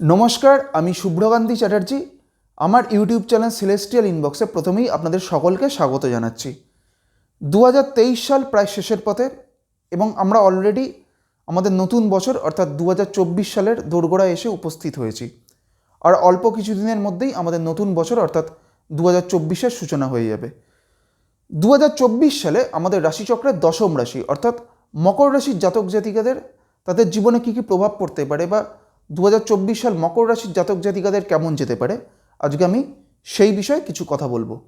নমস্কার, আমি শুভ্রকান্তি চ্যাটার্জি। আমার ইউটিউব চ্যানেল সিলেস্টিয়াল ইনবক্সে প্রথমেই আপনাদের সকলকে স্বাগত জানাচ্ছি। দু হাজার তেইশ সাল প্রায় শেষের পথে এবং আমরা অলরেডি আমাদের নতুন বছর, অর্থাৎ দু হাজার চব্বিশ সালের দোরগোড়ায় এসে উপস্থিত হয়েছি। আর অল্প কিছুদিনের মধ্যেই আমাদের নতুন বছর, অর্থাৎ দু হাজার সূচনা হয়ে যাবে। দু হাজার চব্বিশ সালে আমাদের রাশিচক্রের দশম রাশি, অর্থাৎ মকর রাশির জাতক জাতিকাদের, তাদের জীবনে কী কী প্রভাব পড়তে পারে বা দু হাজার চব্বিশ সাল মকর রাশির জাতক জাতিকাদের কেমন যেতে পারে? আজকে আমি সেই বিষয়ে কিছু কথা বলব।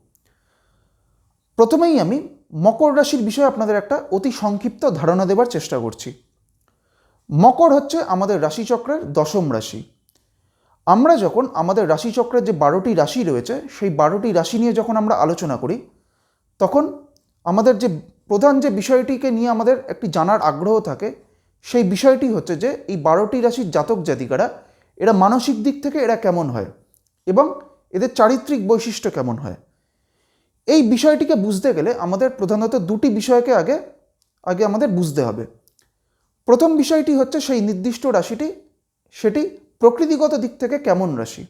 প্রথমেই আমি মকর রাশির বিষয়ে আপনাদের একটা অতি সংক্ষিপ্ত ধারণা দেবার চেষ্টা করছি। মকর হচ্ছে আমাদের রাশিচক্রের দশম রাশি। আমরা যখন আমাদের রাশিচক্রের যে বারোটি রাশি রয়েছে, সেই বারোটি রাশি নিয়ে যখন আমরা আলোচনা করি, তখন আমাদের যে প্রধান যে বিষয়টিকে নিয়ে আমাদের একটি জানার আগ্রহ থাকে সেই বিষয়টি হচ্ছে যে এই বারোটি রাশির জাতক জাতিকারা, এরা মানসিক দিক থেকে এরা কেমন হয় এবং এদের চারিত্রিক বৈশিষ্ট্য কেমন হয়? এই বিষয়টিকে বুঝতে গেলে আমাদের প্রধানত দুটি বিষয়কে আগে আগে আমাদের বুঝতে হবে। প্রথম বিষয়টি হচ্ছে সেই নির্দিষ্ট রাশিটি, সেটি প্রকৃতিগত দিক থেকে কেমন রাশি?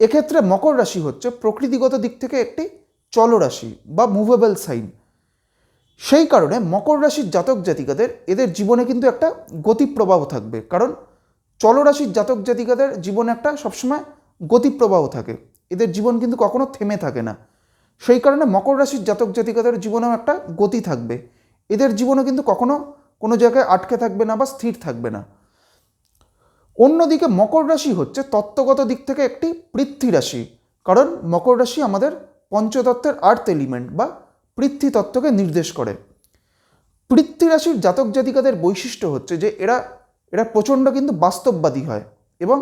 এক্ষেত্রে মকর রাশি হচ্ছে প্রকৃতিগত দিক থেকে একটি চলরাশি বা মুভেবল সাইন সেই কারণে মকর রাশির জাতক জাতিকাদের এদের জীবনে কিন্তু একটা গতিপ্রবাহ থাকবে। কারণ চলরাশির জাতক জাতিকাদের জীবনে একটা সবসময় গতিপ্রবাহ থাকে। এদের জীবন কিন্তু কখনো থেমে থাকে না। সেই কারণে মকর রাশির জাতক জাতিকাদের জীবনেও একটা গতি থাকবে। এদের জীবনে কিন্তু কখনো কোনো জায়গায় আটকে থাকবে না বা স্থির থাকবে না। অন্যদিকে মকর রাশি হচ্ছে তত্ত্বগত দিক থেকে একটি পৃথ্বী রাশি। কারণ মকর রাশি আমাদের পঞ্চতত্ত্বের আর্থ এলিমেন্ট বা পৃথ্বী তত্ত্বকে নির্দেশ করে। পৃথ্বী রাশির জাতক জাতিকাদের বৈশিষ্ট্য হচ্ছে যে এরা এরা প্রচণ্ড কিন্তু বাস্তববাদী হয় এবং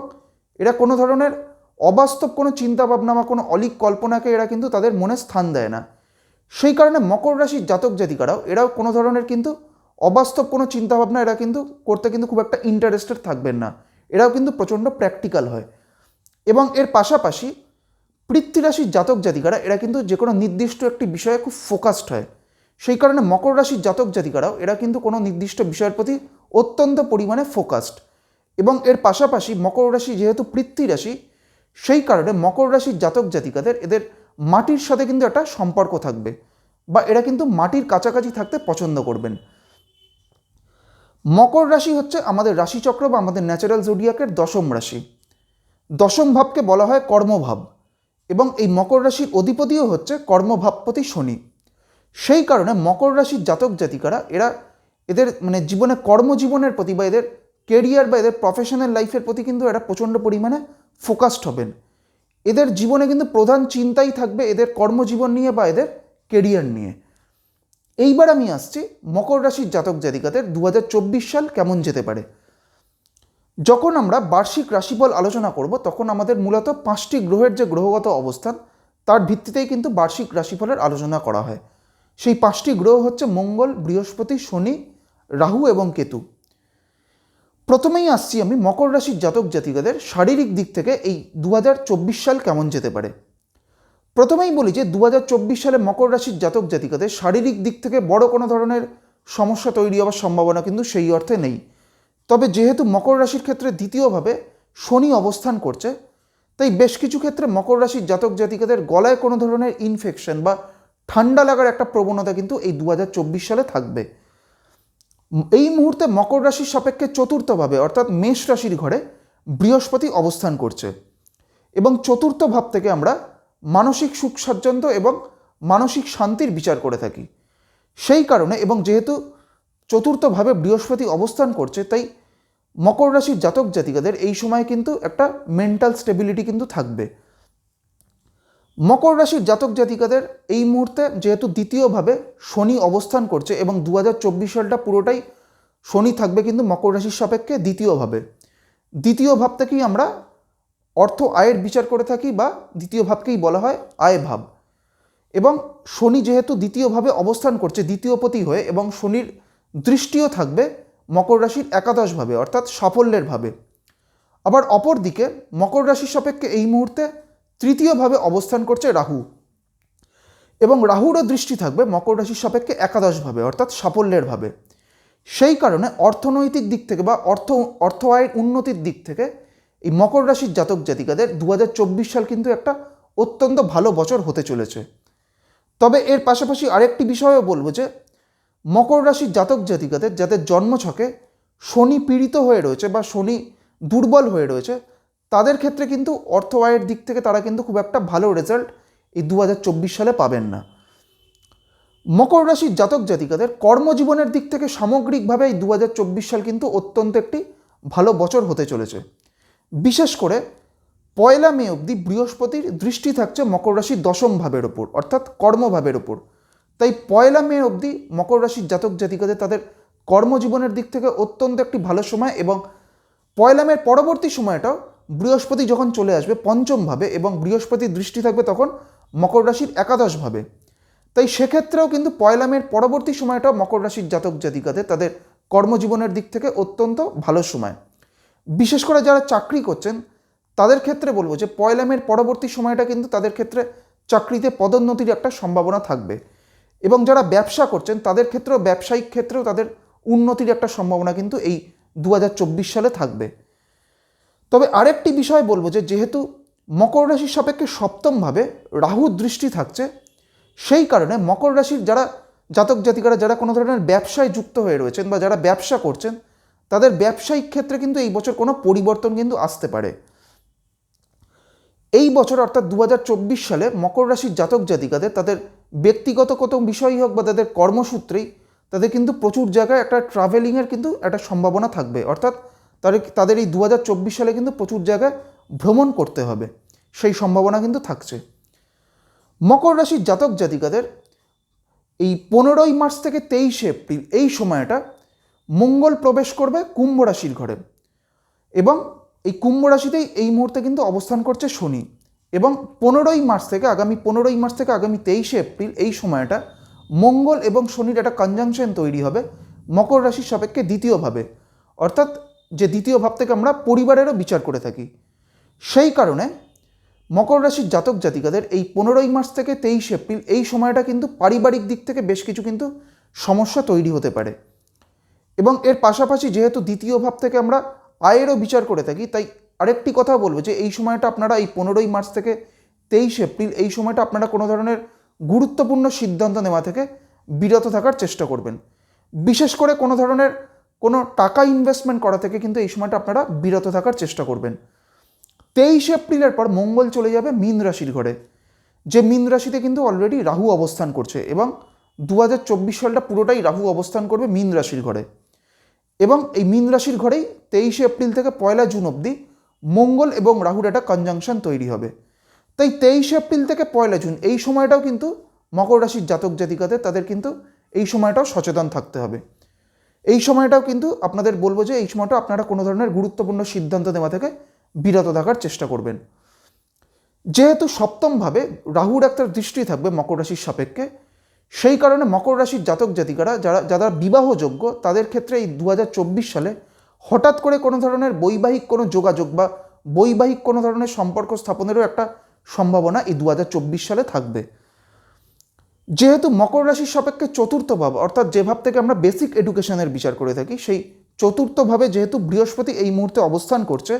এরা কোনো ধরনের অবাস্তব কোনো চিন্তাভাবনা বা কোনো অলিক কল্পনাকে এরা কিন্তু তাদের মনে স্থান দেয় না। সেই কারণে মকর রাশির জাতক জাতিকারাও, এরাও কোনো ধরনের কিন্তু অবাস্তব কোনো চিন্তাভাবনা এরা কিন্তু করতে কিন্তু খুব একটা ইন্টারেস্টেড থাকবেন না। এরাও কিন্তু প্রচণ্ড প্র্যাকটিক্যাল হয়। এবং এর পাশাপাশি পৃথ্বী রাশির জাতক জাতিকারা, এরা কিন্তু যে কোনো নির্দিষ্ট একটি বিষয়ে খুব ফোকাসড হয়। সেই কারণে মকর রাশির জাতক জাতিকারাও, এরা কিন্তু কোনো নির্দিষ্ট বিষয়ের প্রতি অত্যন্ত পরিমাণে ফোকাসড এবং এর পাশাপাশি মকর রাশি যেহেতু পৃথ্বী রাশি সেই কারণে মকর রাশির জাতক জাতিকাদের এদের মাটির সাথে কিন্তু একটা সম্পর্ক থাকবে বা এরা কিন্তু মাটির কাছাকাছি থাকতে পছন্দ করবেন। মকর রাশি হচ্ছে আমাদের রাশিচক্র বা আমাদের ন্যাচারাল জোডিয়াকের দশম রাশি। দশম ভাবকে বলা হয় কর্মভাব। এবং এই মকর রাশির অধিপতিও হচ্ছে কর্মভাবপতি শনি। সেই কারণে মকর রাশির জাতক জাতিকারা, এরা এদের মানে জীবনে কর্মজীবনের প্রতি বা এদের কেরিয়ার বা এদের প্রফেশনাল লাইফের প্রতি কিন্তু এরা প্রচণ্ড পরিমাণে ফোকাসড হবেন। এদের জীবনে কিন্তু প্রধান চিন্তাই থাকবে এদের কর্মজীবন নিয়ে বা এদের কেরিয়ার নিয়ে। এইবার আমি আসছি মকর রাশির জাতক জাতিকাদের দু হাজার চব্বিশ সাল কেমন যেতে পারে? যখন আমরা বার্ষিক রাশিফল আলোচনা করব, তখন আমাদের মূলত পাঁচটি গ্রহের যে গ্রহগত অবস্থান, তার ভিত্তিতেই কিন্তু বার্ষিক রাশিফলের আলোচনা করা হয়। সেই পাঁচটি গ্রহ হচ্ছে মঙ্গল, বৃহস্পতি, শনি, রাহু এবং কেতু। প্রথমেই আসছি আমি মকর রাশির জাতক জাতিকাদের শারীরিক দিক থেকে এই দু হাজার চব্বিশ সাল কেমন যেতে পারে। প্রথমেই বলি যে দু হাজার চব্বিশ সালে মকর রাশির জাতক জাতিকাদের শারীরিক দিক থেকে বড় কোনো ধরনের সমস্যা তৈরি হওয়ার সম্ভাবনা কিন্তু সেই অর্থে নেই। তবে যেহেতু মকর রাশির ক্ষেত্রে দ্বিতীয়ভাবে শনি অবস্থান করছে, তাই বেশ কিছু ক্ষেত্রে মকর রাশির জাতক জাতিকাদের গলায় কোনো ধরনের ইনফেকশন বা ঠান্ডা লাগার একটা প্রবণতা কিন্তু এই দু হাজার চব্বিশ সালে থাকবে। এই মুহূর্তে মকর রাশির সাপেক্ষে চতুর্থভাবে, অর্থাৎ মেষ রাশির ঘরে বৃহস্পতি অবস্থান করছে। এবং চতুর্থ ভাব থেকে আমরা মানসিক সুখ স্বাচ্ছন্দ্য এবং মানসিক শান্তির বিচার করে থাকি। সেই কারণে এবং যেহেতু চতুর্থভাবে বৃহস্পতি অবস্থান করছে, তাই মকর রাশির জাতক জাতিকাদের এই সময় কিন্তু একটা মেন্টাল স্টেবিলিটি কিন্তু থাকবে। মকর রাশির জাতক জাতিকাদের এই মুহূর্তে যেহেতু দ্বিতীয়ভাবে শনি অবস্থান করছে এবং দু হাজার চব্বিশ সালটা পুরোটাই শনি থাকবে কিন্তু মকর রাশির সাপেক্ষে দ্বিতীয়ভাবে। দ্বিতীয় ভাব থেকেই আমরা অর্থ আয়ের বিচার করে থাকি বা দ্বিতীয় ভাবকেই বলা হয় আয় ভাব। এবং শনি যেহেতু দ্বিতীয়ভাবে অবস্থান করছে দ্বিতীয়পতি হয়ে এবং শনির দৃষ্টিও থাকবে মকর রাশির একাদশভাবে, অর্থাৎ সাফল্যের ভাবে আবার অপর দিকে মকর রাশির সাপেক্ষে এই মুহূর্তে তৃতীয়ভাবে অবস্থান করছে রাহু। এবং রাহুরও দৃষ্টি থাকবে মকর রাশির সাপেক্ষে একাদশভাবে, অর্থাৎ সাফল্যের ভাবে সেই কারণে অর্থনৈতিক দিক থেকে বা অর্থ অর্থ আয়ের উন্নতির দিক থেকে এই মকর রাশির জাতক জাতিকাদের দু হাজার চব্বিশ সাল কিন্তু একটা অত্যন্ত ভালো বছর হতে চলেছে। তবে এর পাশাপাশি আরেকটি বিষয়ও বলব যে মকর রাশির জাতক জাতিকাদের যাদের জন্মছকে শনি পীড়িত হয়ে রয়েছে বা শনি দুর্বল হয়ে রয়েছে, তাদের ক্ষেত্রে কিন্তু অর্থ আয়ের দিক থেকে তারা কিন্তু খুব একটা ভালো রেজাল্ট এই দু হাজার চব্বিশ সালে পাবেন না। মকর রাশির জাতক জাতিকাদের কর্মজীবনের দিক থেকে সামগ্রিকভাবে এই দু হাজার চব্বিশ সাল কিন্তু অত্যন্ত একটি ভালো বছর হতে চলেছে। বিশেষ করে পয়লা মে অবধি বৃহস্পতির দৃষ্টি থাকছে মকর রাশির দশম ভাবের ওপর, অর্থাৎ কর্মভাবের ওপর। তাই পয়লা মে অবধি মকর রাশির জাতক জাতিকাদের তাদের কর্মজীবনের দিক থেকে অত্যন্ত একটি ভালো সময় এবং পয়লা মের পরবর্তী সময়টাও বৃহস্পতি যখন চলে আসবে পঞ্চমভাবে এবং বৃহস্পতির দৃষ্টি থাকবে তখন মকর রাশির একাদশভাবে। তাই সেক্ষেত্রেও কিন্তু পয়লা মের পরবর্তী সময়টাও মকর রাশির জাতক জাতিকাদের তাদের কর্মজীবনের দিক থেকে অত্যন্ত ভালো সময়। বিশেষ করে যারা চাকরি করছেন, তাদের ক্ষেত্রে বলব যে পয়লা মের পরবর্তী সময়টা কিন্তু তাদের ক্ষেত্রে চাকরিতে পদোন্নতির একটা সম্ভাবনা থাকবে। এবং যারা ব্যবসা করছেন, তাদের ক্ষেত্রেও, ব্যবসায়িক ক্ষেত্রেও তাদের উন্নতির একটা সম্ভাবনা কিন্তু এই দু হাজার চব্বিশ সালে থাকবে। তবে আরেকটি বিষয় বলব যে, যেহেতু মকর রাশির সাপেক্ষে সপ্তমভাবে রাহুর দৃষ্টি থাকছে, সেই কারণে মকর রাশির যারা জাতক জাতিকারা, যারা কোনো ধরনের ব্যবসায় যুক্ত হয়ে রয়েছেন বা যারা ব্যবসা করছেন, তাদের ব্যবসায়িক ক্ষেত্রে কিন্তু এই বছর কোনো পরিবর্তন কিন্তু আসতে পারে। এই বছর অর্থাৎ দু হাজার চব্বিশ সালে মকর রাশির জাতক জাতিকাদের তাদের ব্যক্তিগত কত বিষয়ই হোক বা তাদের কর্মসূত্রেই, তাদের কিন্তু প্রচুর জায়গায় একটা ট্রাভেলিংয়ের কিন্তু একটা সম্ভাবনা থাকবে। অর্থাৎ তাদের তাদের এই দু হাজার চব্বিশ সালে কিন্তু প্রচুর জায়গায় ভ্রমণ করতে হবে। সেই সম্ভাবনা কিন্তু থাকছে। মকর রাশির জাতক জাতিকাদের এই পনেরোই মার্চ থেকে তেইশে এপ্রিল এই সময়টা মঙ্গল প্রবেশ করবে কুম্ভ রাশির ঘরে। এবং এই কুম্ভ রাশিতেই এই মুহূর্তে কিন্তু অবস্থান করছে শনি। এবং পনেরোই মার্চ থেকে আগামী, পনেরোই মার্চ থেকে আগামী তেইশে এপ্রিল এই সময়টা মঙ্গল এবং শনির একটা কনজাংশন তৈরি হবে, মকর রাশির সাপেক্ষে দ্বিতীয়ভাবে অর্থাৎ যে দ্বিতীয় ভাব থেকে আমরা পরিবারেরও বিচার করে থাকি। সেই কারণে মকর রাশির জাতক জাতিকাদের এই পনেরোই মার্চ থেকে তেইশ এপ্রিল এই সময়টা কিন্তু পারিবারিক দিক থেকে বেশ কিছু কিন্তু সমস্যা তৈরি হতে পারে। এবং এর পাশাপাশি যেহেতু দ্বিতীয় ভাব থেকে আমরা আয়েরও বিচার করে থাকি, তাই আরেকটি কথা বলব যে এই সময়টা আপনারা এই পনেরোই মার্চ থেকে তেইশ এপ্রিল এই সময়টা আপনারা কোনো ধরনের গুরুত্বপূর্ণ সিদ্ধান্ত নেওয়া থেকে বিরত থাকার চেষ্টা করবেন। বিশেষ করে কোনো ধরনের কোনো টাকা ইনভেস্টমেন্ট করা থেকে কিন্তু এই সময়টা আপনারা বিরত থাকার চেষ্টা করবেন। তেইশ এপ্রিলের পর মঙ্গল চলে যাবে মীন রাশির ঘরে। যে মীন রাশিতে কিন্তু অলরেডি রাহু অবস্থান করছে এবং দু হাজার চব্বিশ সালটা পুরোটাই রাহু অবস্থান করবে মীন রাশির ঘরে। এবং এই মীন রাশির ঘরেই তেইশে এপ্রিল থেকে পয়লা জুন অবধি মঙ্গল এবং রাহুর একটা কনজাংশন তৈরি হবে। তাই তেইশে এপ্রিল থেকে পয়লা জুন, এই সময়টাও কিন্তু মকর রাশির জাতক জাতিকাদের, তাদের কিন্তু এই সময়টাও সচেতন থাকতে হবে। এই সময়টাও কিন্তু আপনাদের বলব যে এই সময়টা আপনারা কোনো ধরনের গুরুত্বপূর্ণ সিদ্ধান্ত নেওয়া থেকে বিরত থাকার চেষ্টা করবেন। যেহেতু সপ্তমভাবে রাহুর একটা দৃষ্টি থাকবে মকর রাশির সাপেক্ষে, সেই কারণে মকর রাশির জাতক জাতিকারা, যারা যারা বিবাহযোগ্য, তাদের ক্ষেত্রে এই দু হাজার চব্বিশ সালে হঠাৎ করে কোনো ধরনের বৈবাহিক কোনো যোগাযোগ বা বৈবাহিক কোনো ধরনের সম্পর্ক স্থাপনেরও একটা সম্ভাবনা এই দু হাজার চব্বিশ সালে থাকবে। যেহেতু মকর রাশির সাপেক্ষে চতুর্থ ভাব, অর্থাৎ যে ভাব থেকে আমরা বেসিক এডুকেশনের বিচার করে থাকি, সেই চতুর্থভাবে যেহেতু বৃহস্পতি এই মুহূর্তে অবস্থান করছে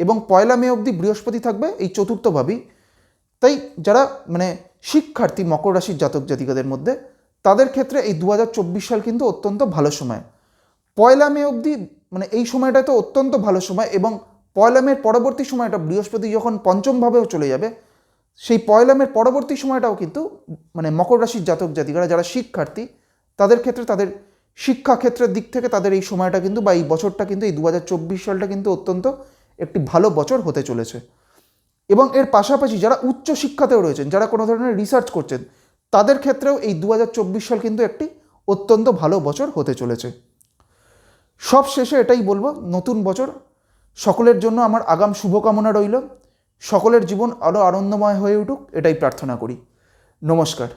এবং পয়লা মে অবধি বৃহস্পতি থাকবে এই চতুর্থভাবেই তাই যারা মানে শিক্ষার্থী মকর রাশির জাতক জাতিকাদের মধ্যে, তাদের ক্ষেত্রে এই দু হাজার চব্বিশ সাল কিন্তু অত্যন্ত ভালো সময়। পয়লা মে অবধি মানে এই সময়টা তো অত্যন্ত ভালো সময় এবং পয়লা মের পরবর্তী সময়টা বৃহস্পতি যখন পঞ্চমভাবেও চলে যাবে, সেই পয়লা মের পরবর্তী সময়টাও কিন্তু মানে মকর রাশির জাতক জাতিকারা যারা শিক্ষার্থী, তাদের ক্ষেত্রে তাদের শিক্ষা ক্ষেত্রের দিক থেকে তাদের এই সময়টা কিন্তু বা এই বছরটা কিন্তু, এই দু হাজার চব্বিশ সালটা কিন্তু অত্যন্ত একটি ভালো বছর হতে চলেছে। এবং এর পাশাপাশি যারা উচ্চ শিক্ষাতেও রয়েছেন, যারা কোনো ধরনের রিসার্চ করছেন, তাদের ক্ষেত্রেও এই দু হাজার চব্বিশ সাল কিন্তু একটি অত্যন্ত ভালো বছর হতে চলেছে। সব শেষে এটাই বলব, নতুন বছর। সকলের জন্য আমার আগাম শুভকামনা রইল। সকলের জীবন আরও আনন্দময় হয়ে উঠুক, এটাই প্রার্থনা করি। নমস্কার।